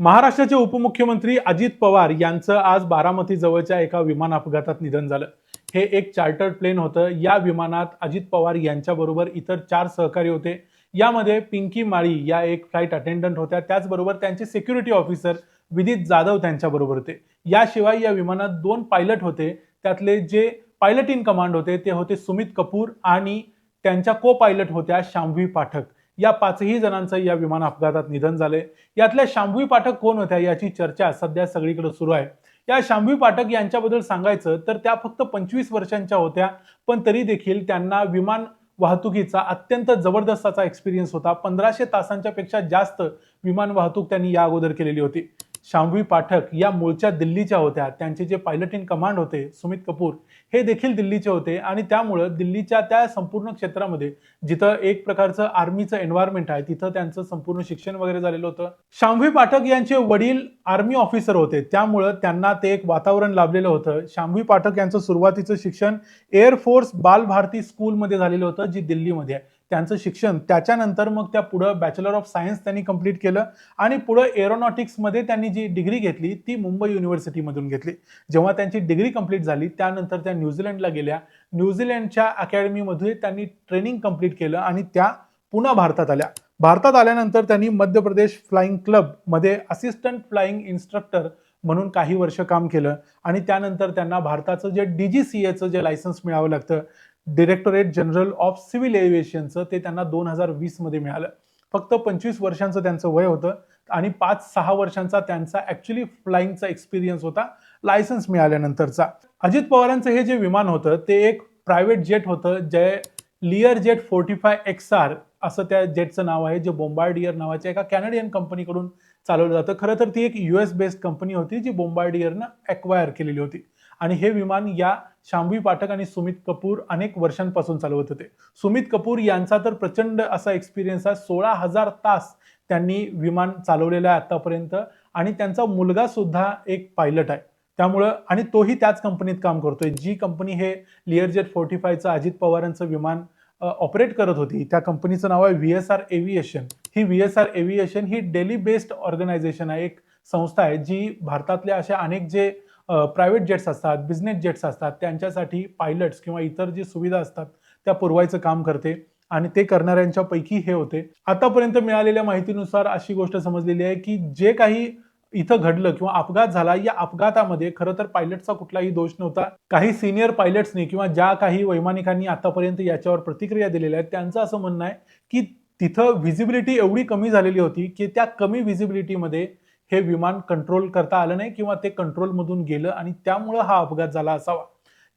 महाराष्ट्राचे उपमुख्यमंत्री अजित पवार यांचं आज बारामती जवळच्या एका विमान अपघातात निधन झालं. हे एक चार्टर्ड प्लेन होतं. या विमानात अजित पवार यांच्याबरोबर इतर चार सहकारी होते. यामध्ये पिंकी माळी या एक फ्लाईट अटेंडंट होत्या. त्याचबरोबर त्यांचे सिक्युरिटी ऑफिसर विदित जाधव त्यांच्याबरोबर होते. याशिवाय या विमानात दोन पायलट होते. त्यातले जे पायलट इन कमांड होते ते होते सुमित कपूर आणि त्यांच्या को पायलट होत्या शांभवी पाठक. या पाचही जणांचं या विमान अपघातात निधन झालंय. यातल्या शांभवी पाठक कोण होत्या याची चर्चा सध्या सगळीकडे सुरू आहे. या शांभवी पाठक यांच्याबद्दल सांगायचं तर त्या फक्त पंचवीस वर्षांच्या होत्या पण तरी देखील त्यांना विमान वाहतुकीचा अत्यंत जबरदस्त असा एक्सपिरियन्स होता. पंधराशे तासांच्या पेक्षा जास्त विमान वाहतूक त्यांनी या अगोदर केलेली होती. शांभवी पाठक या मूळच्या दिल्लीच्या होत्या. त्यांचे जे पायलट इन कमांड होते सुमित कपूर हे देखील दिल्लीचे होते आणि त्यामुळं दिल्लीच्या त्या संपूर्ण क्षेत्रामध्ये जिथं एक प्रकारचं आर्मीचं एन्व्हायरमेंट आहे तिथं त्यांचं संपूर्ण शिक्षण वगैरे झालेलं होतं. शांभवी पाठक यांचे वडील आर्मी ऑफिसर होते. त्यामुळं त्यांना ते एक वातावरण लाभलेलं होतं. शांभवी पाठक यांचं सुरुवातीचं शिक्षण एअरफोर्स बाल भारती स्कूलमध्ये झालेलं होतं जी दिल्लीमध्ये आहे. त्यांचं शिक्षण. त्याच्यानंतर मग त्या पुढं बॅचलर ऑफ सायन्स त्यांनी कंप्लीट केलं आणि पुढं एरोनॉटिक्समध्ये त्यांनी जी डिग्री घेतली ती मुंबई युनिव्हर्सिटीमधून घेतली. जेव्हा त्यांची डिग्री कंप्लीट झाली त्यानंतर त्या न्यूझीलंडला गेल्या. न्यूझीलंडच्या अकॅडमीमध्ये त्यांनी ट्रेनिंग कंप्लीट केलं आणि त्या पुन्हा भारतात आल्या. भारतात आल्यानंतर त्यांनी मध्य प्रदेश फ्लाईंग क्लबमध्ये असिस्टंट फ्लाईंग इन्स्ट्रक्टर म्हणून काही वर्ष काम केलं आणि त्यानंतर त्यांना भारताचं जे डी जी सी एचं जे लायसन्स मिळावं लागतं डिरेक्टोरेट जनरल ऑफ सिव्हिल एव्हिएशनचं ते त्यांना दोन हजार वीसमध्ये मिळालं. फक्त पंचवीस वर्षांचं त्यांचं वय होतं आणि पाच सहा वर्षांचा त्यांचा ॲक्च्युली फ्लाईंगचा एक्सपिरियन्स होता. लायसन्स मिळाल्यानंतरचा. अजित पवारांचं हे जे विमान होतं ते एक प्रायव्हेट जेट होतं जे Lear jet forty five X R असं त्या जेटचं नाव आहे जे बोंबार्डियर नावाच्या एका कॅनडियन कंपनीकडून चालवलं जातं. खरं तर ती एक यू एस बेस्ड कंपनी होती जी बोंबार्डियरनं ॲक्वायर केलेली होती. आणि हे विमान या शांभवी पाठक आणि सुमित कपूर अनेक वर्षांपासून चालवत होते. सुमित कपूर यांचा तर प्रचंड असा एक्सपिरियन्स आहे. सोळा हजार तास त्यांनी विमान चालवलेलं आहे आतापर्यंत आणि त्यांचा मुलगा सुद्धा एक पायलट आहे. त्यामुळं आणि तोही त्याच कंपनीत काम करतोय. जी कंपनी हे लिअरजेट फोर्टी फायचं अजित पवारांचं विमान ऑपरेट करत होती. त्या कंपनीचं नाव आहे व्ही एस आर एव्हिएशन ही व्ही एस आर एव्हिएशन ही डेली बेस्ड ऑर्गनायझेशन आहे एक संस्था आहे जी भारतातल्या अशा अनेक जे प्रायव्हेट जेट्स असतात बिझनेस जेट्स असतात त्यांच्यासाठी पायलट्स किंवा इतर जी सुविधा असतात त्या पुरवायचं काम करते आणि ते करणाऱ्यांच्यापैकी हे होते. आतापर्यंत मिळालेल्या माहितीनुसार अशी गोष्ट समजलेली आहे की जे काही इथं घडलं किंवा अपघात झाला या अपघातामध्ये खरं तर पायलटचा कुठलाही दोष नव्हता. काही सिनियर पायलट्सनी किंवा ज्या काही वैमानिकांनी आतापर्यंत याच्यावर प्रतिक्रिया दिलेल्या आहेत त्यांचं असं म्हणणं आहे की तिथं व्हिजिबिलिटी एवढी कमी झालेली होती की त्या कमी व्हिजिबिलिटीमध्ये हे विमान कंट्रोल करता आलं नाही किंवा ते कंट्रोलमधून गेलं आणि त्यामुळं हा अपघात झाला असावा.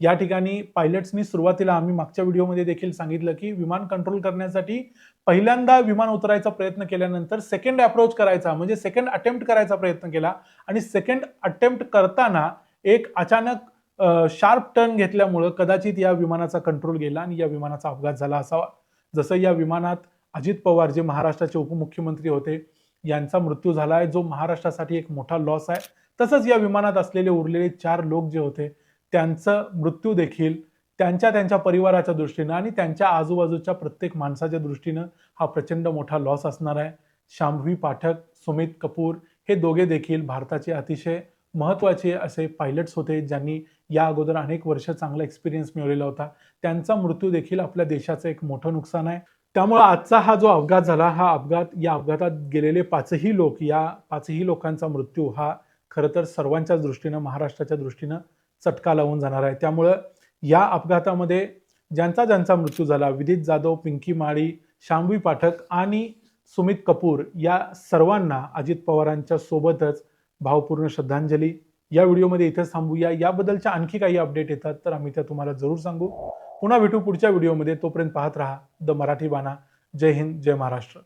या ठिकाणी पायलट्सनी सुरुवातीला आम्ही मागच्या व्हिडिओमध्ये देखील सांगितलं की विमान कंट्रोल करण्यासाठी पहिल्यांदा विमान उतरायचा प्रयत्न केल्यानंतर सेकंड अप्रोच करायचा म्हणजे सेकंड अटेम्प्ट करायचा प्रयत्न केला आणि सेकंड अटेम्प्ट करताना एक अचानक शार्प टर्न घेतल्यामुळं कदाचित या विमानाचा कंट्रोल गेला आणि या विमानाचा अपघात झाला असावा. जसं या विमानात अजित पवार जे महाराष्ट्राचे उपमुख्यमंत्री होते यांचा मृत्यू झाला आहे जो महाराष्ट्रासाठी एक मोठा लॉस आहे. तसंच या विमानात असलेले उरलेले चार लोक जे होते त्यांचं मृत्यू देखील त्यांच्या त्यांच्या परिवाराच्या दृष्टीनं आणि त्यांच्या आजूबाजूच्या प्रत्येक माणसाच्या दृष्टीनं हा प्रचंड मोठा लॉस असणार आहे. शांभवी पाठक सुमित कपूर हे दोघे देखील भारताचे अतिशय महत्त्वाचे असे पायलट्स होते ज्यांनी या अगोदर अनेक वर्ष चांगला एक्सपिरियन्स मिळवलेला होता. त्यांचा मृत्यू देखील आपल्या देशाचं एक मोठं नुकसान आहे. त्यामुळे आजचा हा जो अपघात झाला हा अपघात या अपघातात गेलेले पाचही लोक या पाचही लोकांचा मृत्यू हा खरं तर सर्वांच्याच दृष्टीनं महाराष्ट्राच्या दृष्टीनं चटका लावून जाणार आहे. त्यामुळं या अपघातामध्ये ज्यांचा ज्यांचा मृत्यू झाला विदित जाधव पिंकी माळी शांभवी पाठक आणि सुमित कपूर या सर्वांना अजित पवारांच्या सोबतच भावपूर्ण श्रद्धांजली. या व्हिडिओमध्ये इथेच थांबूया. याबद्दलच्या आणखी काही अपडेट येतात तर आम्ही त्या तुम्हाला जरूर सांगू. पुन्हा भेटू पुढच्या व्हिडिओमध्ये. तोपर्यंत पाहत राहा द मराठी बाणा. जय हिंद जय महाराष्ट्र.